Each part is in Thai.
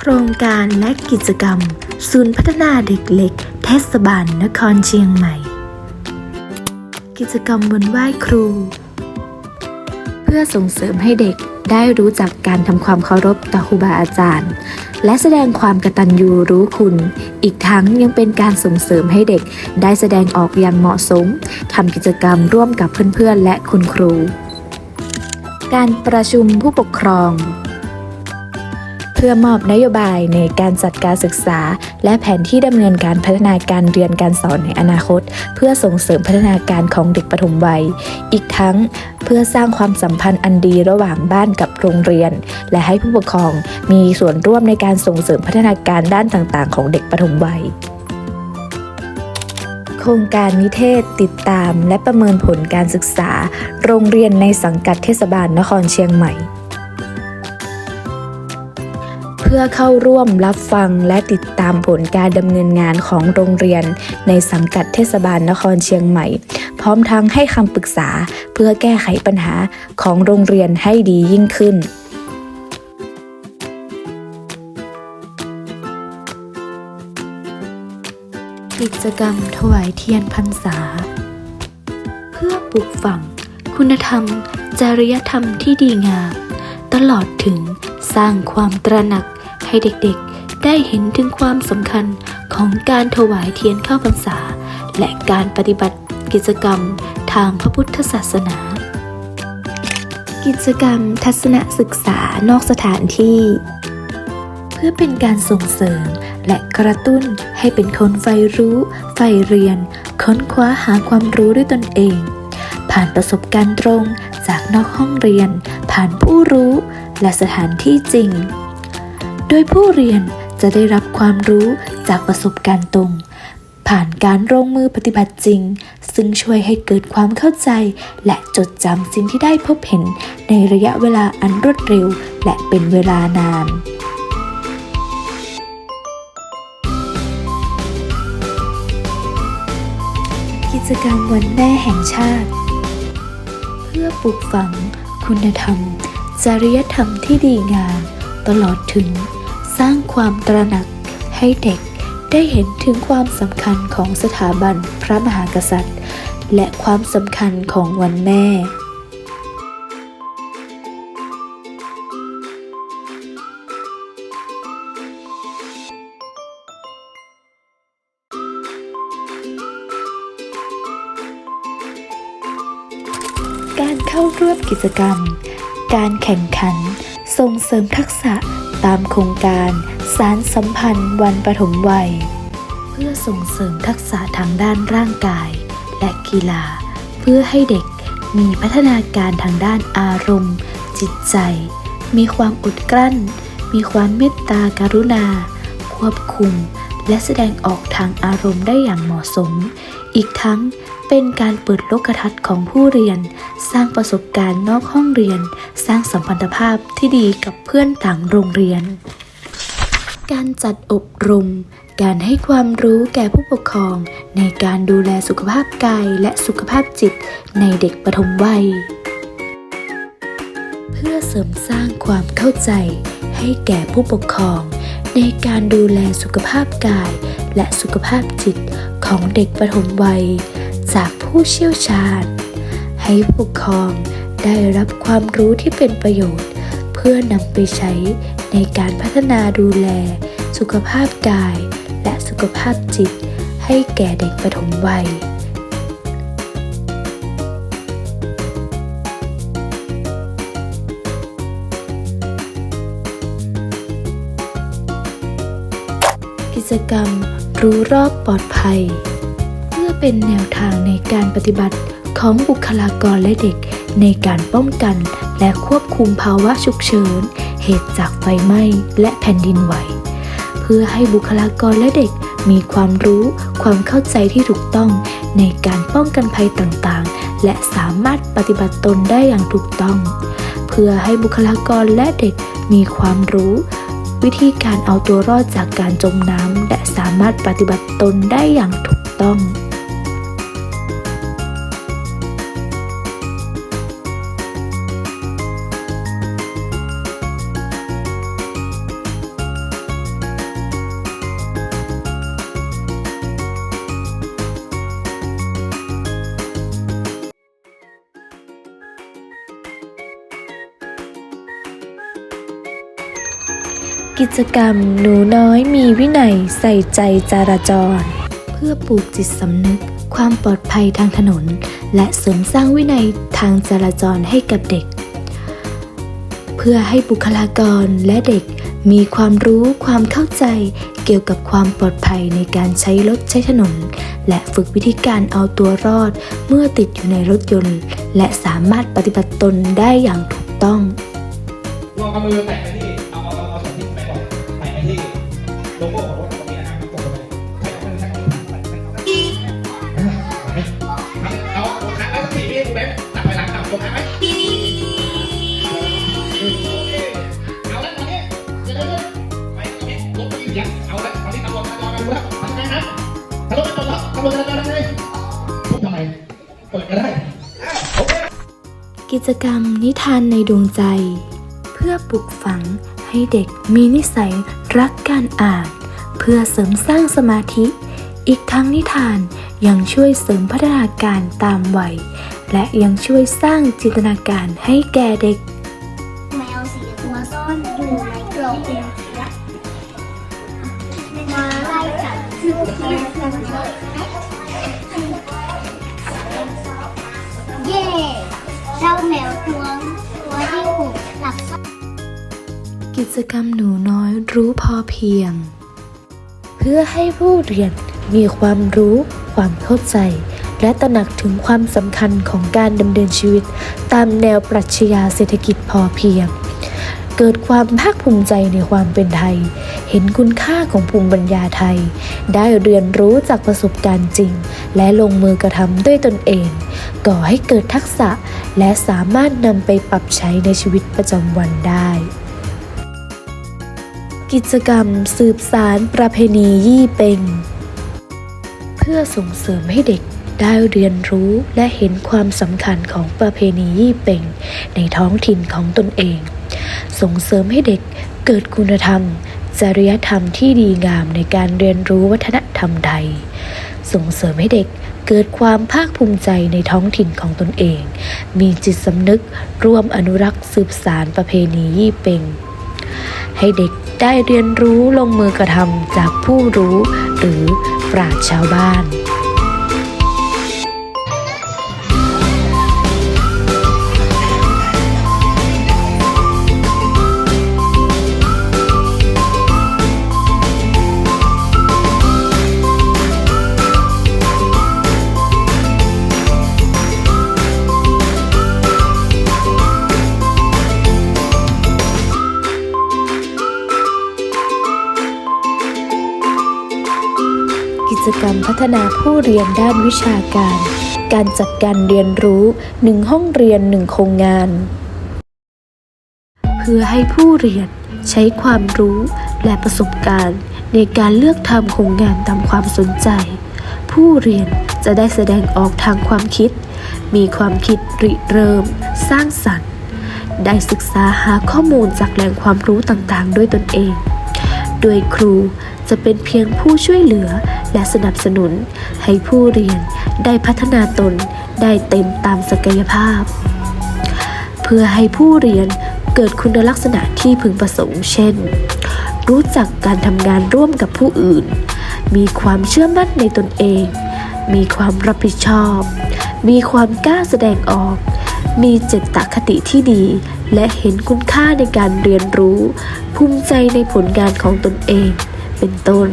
โครงการและกิจกรรม ศูนย์พัฒนาเด็กเล็ก เทศบาลนครเชียงใหม่ กิจกรรมวันไหว้ครู เพื่อส่งเสริมให้เด็กได้รู้จักการทำความเคารพต่อครูบาอาจารย์ และแสดงความกตัญญูรู้คุณ อีกทั้งยังเป็นการส่งเสริมให้เด็กได้แสดงออกอย่างเหมาะสมทำกิจกรรมร่วมกับเพื่อนๆและคุณครู การประชุมผู้ปกครอง เพื่อมอบนโยบายในการจัดการศึกษา และแผนที่ดำเนินการพัฒนาการเรียนการสอนในอนาคต เพื่อส่งเสริมพัฒนาการของเด็กปฐมวัย อีกทั้งเพื่อสร้างความสัมพันธ์อันดีระหว่างบ้านกับโรงเรียน และให้ผู้ปกครองมีส่วนร่วมในการส่งเสริมพัฒนาการด้านต่างๆ ของเด็กปฐมวัยโครงการนิเทศติดตามและประเมินผลการศึกษา โรงเรียนในสังกัดเทศบาลนครเชียงใหม่ พื่อเข้าร่วมรับฟังและติดตามผลการดำเนินงานของโรงเรียน ในสังกัดเทศบาลนครเชียงใหม่ พร้อมทั้งให้คำปรึกษาเพื่อแก้ไขปัญหาของโรงเรียนให้ดียิ่งขึ้นกิจกรรมถวายเทียนพรรษา เพื่อปลูกฝัง คุณธรรม จริยธรรมที่ดีงาม ตลอดถึงสร้างความตระหนัก ให้เด็กๆ ได้เห็นถึงความสำคัญของการถวายเทียนเข้าพรรษา และการปฏิบัติกิจกรรมทางพระพุทธศาสนา กิจกรรมทัศนศึกษานอกสถานที่ เพื่อเป็นการส่งเสริมและกระตุ้นให้เป็นคนใฝ่รู้ใฝ่เรียน ค้นคว้าหาความรู้ด้วยตนเอง ผ่านประสบการณ์ตรงจากนอกห้องเรียน ผ่านผู้รู้และสถานที่จริง โดยผู้เรียนจะได้รับความรู้จากประสบการณ์ตรง ผ่านการลงมือปฏิบัติจริง ซึ่งช่วยให้เกิดความเข้าใจ และจดจำสิ่งที่ได้พบเห็นในระยะเวลาอันรวดเร็ว และเป็นเวลานานกิจกรรมวันแม่แห่งชาติ เพื่อปลูกฝังคุณธรรม จริยธรรมที่ดีงามตลอดถึง สร้างความตระหนักให้เด็กได้เห็นถึงความสำคัญของสถาบันพระมหากษัตริย์ และความสำคัญของวันแม่การเข้าร่วมกิจกรรม การแข่งขัน ส่งเสริมทักษะ ตามโครงการสารสัมพันธ์วันปฐมวัย เพื่อส่งเสริมทักษะทางด้านร่างกาย และกีฬา เพื่อให้เด็กมีพัฒนาการทางด้านอารมณ์ จิตใจ มีความอดกลั้น มีความเมตตากรุณา ควบคุม และแสดงออกทางอารมณ์ได้อย่างเหมาะสม อีกทั้งเป็นการเปิดโลกทัศน์ของผู้เรียน สร้างประสบการณ์นอกห้องเรียน สร้างสัมพันธภาพที่ดีกับเพื่อนต่างโรงเรียน การจัดอบรม การให้ความรู้แก่ผู้ปกครอง ในการดูแลสุขภาพกายและสุขภาพจิตในเด็กปฐมวัย เพื่อเสริมสร้างความเข้าใจให้แก่ผู้ปกครอง ในการดูแลสุขภาพกาย และสุขภาพจิตของเด็กปฐมวัย จากผู้เชี่ยวชาญ ให้ผู้ปกครองได้รับความรู้ที่เป็นประโยชน์ เพื่อนำไปใช้ในการพัฒนาดูแล สุขภาพกาย และสุขภาพจิต ให้แก่เด็กปฐมวัย จกรรม รู้รอบปลอดภัย เพื่อเป็นแนวทางในการปฏิบัติของบุคลากรและเด็ก ในการป้องกันและควบคุมภาวะฉุกเฉิน เหตุจากไฟไหม้และแผ่นดินไหว เพื่อให้บุคลากรและเด็กมีความรู้ความเข้าใจที่ถูกต้องในการป้องกันภัยต่างๆ และสามารถปฏิบัติตนได้อย่างถูกต้อง เพื่อให้บุคลากรและเด็กมีความรู้ วิธีการเอาตัวรอดจากการจมน้ำและสามารถปฏิบัติตนได้อย่างถูกต้อง กิจกรรมหนูน้อยมีวินัยใส่ใจจราจร เพื่อปลูกจิตสำนึก ความปลอดภัยทางถนน และเสริมสร้างวินัยทางจราจรให้กับเด็ก เพื่อให้บุคลากรและเด็กมีความรู้ความเข้าใจเกี่ยวกับความปลอดภัยในการใช้รถใช้ถนน และฝึกวิธีการเอาตัวรอดเมื่อติดอยู่ในรถยนต์ และสามารถปฏิบัติตนได้อย่างถูกต้องลองเอามือแตะ ปิดก็ได้อ้าวโอเคกิจกรรมนิทานในดวงใจ เพื่อปลุกฝังให้เด็กมีนิสัยรักการอ่าน เพื่อเสริมสร้างสมาธิ อีกทั้งนิทานยังช่วยเสริมพัฒนาการตามวัย และยังช่วยสร้างจินตนาการให้แก่เด็ก แมวสีตัวซ่อนอยู่ในกล่องเสียมาไล่จับชื่อแมว เจ้าแมวตัวตัวที่หกหลับกิจกรรมหนูน้อยรู้พอเพียง เพื่อให้ผู้เรียนมีความรู้ ความเข้าใจ และตระหนักถึงความสำคัญของการดำเนินชีวิต ตามแนวปรัชญาเศรษฐกิจพอเพียง เกิดความภาคภูมิใจในความเป็นไทย เห็นคุณค่าของภูมิปัญญาไทย ได้เรียนรู้จากประสบการณ์จริง และลงมือกระทำด้วยตนเอง ก่อให้เกิดทักษะ และสามารถนำไปปรับใช้ในชีวิตประจำวันได้ กิจกรรมสืบสารประเพณียี่เปงเพื่อส่งเสริมให้เด็กได้เรียนรู้และเห็นความสำคัญของประเพณียี่เปงในท้องถิ่นของตนเอง ส่งเสริมให้เด็กเกิดคุณธรรม จริยธรรมที่ดีงามในการเรียนรู้วัฒนธรรมไทย ส่งเสริมให้เด็ก เกิดความภาคภูมิใจในท้องถิ่นของตนเอง มีจิตสำนึกร่วมอนุรักษ์สืบสารประเพณียี่เปงให้เด็กได้เรียนรู้ลงมือกระทำจากผู้รู้หรือปราชชาวบ้าน รมพัฒนาผู้เรียนด้านวิชาการ การจัดการเรียนรู้หนึ่งห้องเรียนหนึ่งโครงงาน เพื่อให้ผู้เรียนใช้ความรู้และประสบการณ์ ในการเลือกทำโครงงานตามความสนใจ ผู้เรียนจะได้แสดงออกทางความคิด มีความคิดริเริ่ม สร้างสรรค์ ได้ศึกษาหาข้อมูลจากแหล่งความรู้ต่างๆ ด้วยตนเอง โดยครู จะเป็นเพียงผู้ช่วยเหลือและสนับสนุน ให้ผู้เรียนได้พัฒนาตนได้เต็มตามศักยภาพ เพื่อให้ผู้เรียนเกิดคุณลักษณะที่พึงประสงค์ เช่น รู้จักการทำงานร่วมกับผู้อื่น มีความเชื่อมั่นในตนเอง มีความรับผิดชอบ มีความกล้าแสดงออก มีเจตคติที่ดี และเห็นคุณค่าในการเรียนรู้ ภูมิใจในผลงานของตนเอง เป็นต้น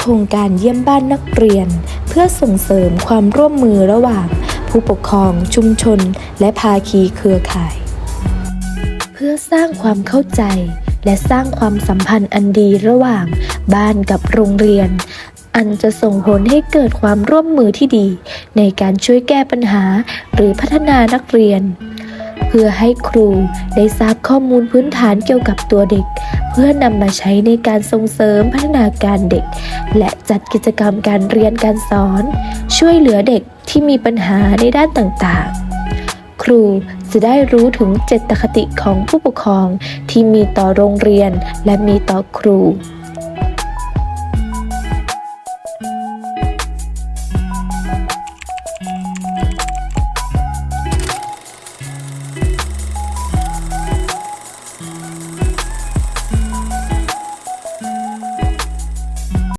โครงการเยี่ยมบ้านนักเรียน เพื่อส่งเสริมความร่วมมือระหว่าง ผู้ปกครองชุมชน และภาคีเครือข่าย เพื่อสร้างความเข้าใจ และสร้างความสัมพันธ์อันดีระหว่างบ้านกับโรงเรียนอันจะส่งผลให้เกิดความร่วมมือที่ดี ในการช่วยแก้ปัญหาหรือพัฒนานักเรียน พื่อให้ครูได้ทราบข้อมูลพื้นฐานเกี่ยวกับตัวเด็ก เพื่อนำมาใช้ในการส่งเสริมพัฒนาการเด็ก และจัดกิจกรรมการเรียนการสอน ช่วยเหลือเด็กที่มีปัญหาในด้านต่างๆ ครูจะได้รู้ถึงเจตคติของผู้ปกครองที่มีต่อโรงเรียนและมีต่อครู